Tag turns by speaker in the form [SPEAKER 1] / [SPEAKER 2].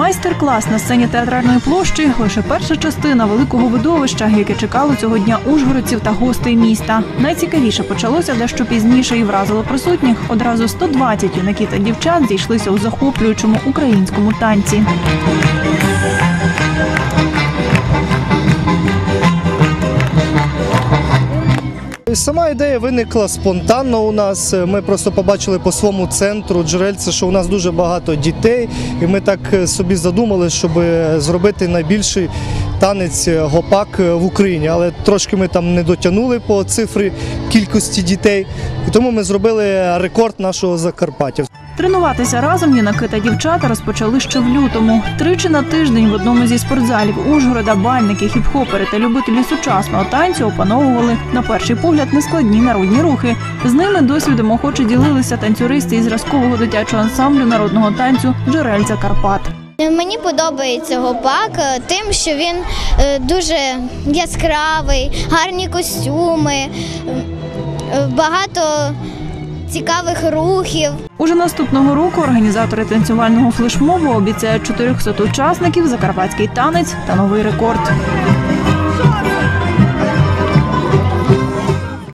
[SPEAKER 1] Майстер-клас на сцені театральної площі лише перша частина великого видовища, яке чекало цього дня ужгородців та гостей міста. Найцікавіше почалося дещо пізніше і вразило присутніх. Одразу 120 юнаків та дівчат зійшлися у захоплюючому українському танці.
[SPEAKER 2] Сама ідея виникла спонтанно у нас. Ми просто побачили по своєму центру джерельце, що у нас дуже багато дітей, і ми так собі задумали, щоб зробити найбільший танець гопак в Україні. Але трошки ми там не дотягнули по цифри кількості дітей, і тому ми зробили рекорд нашого Закарпаття.
[SPEAKER 1] Тренуватися разом юнаки та дівчата розпочали ще в лютому. Тричі на тиждень в одному зі спортзалів Ужгорода бальники, хіп-хопери та любителі сучасного танцю опановували на перший погляд нескладні народні рухи. З ними досвідом охоче ділилися танцюристи із зразкового дитячого ансамблю народного танцю Джерельця Карпат.
[SPEAKER 3] Мені подобається гопак е, тим, що він е, дуже яскравий, гарні костюми, е, багато цікавих рухів.
[SPEAKER 1] Уже наступного року організатори танцювального флешмобу обіцяють 400 учасників, закарпатський танець та новий рекорд.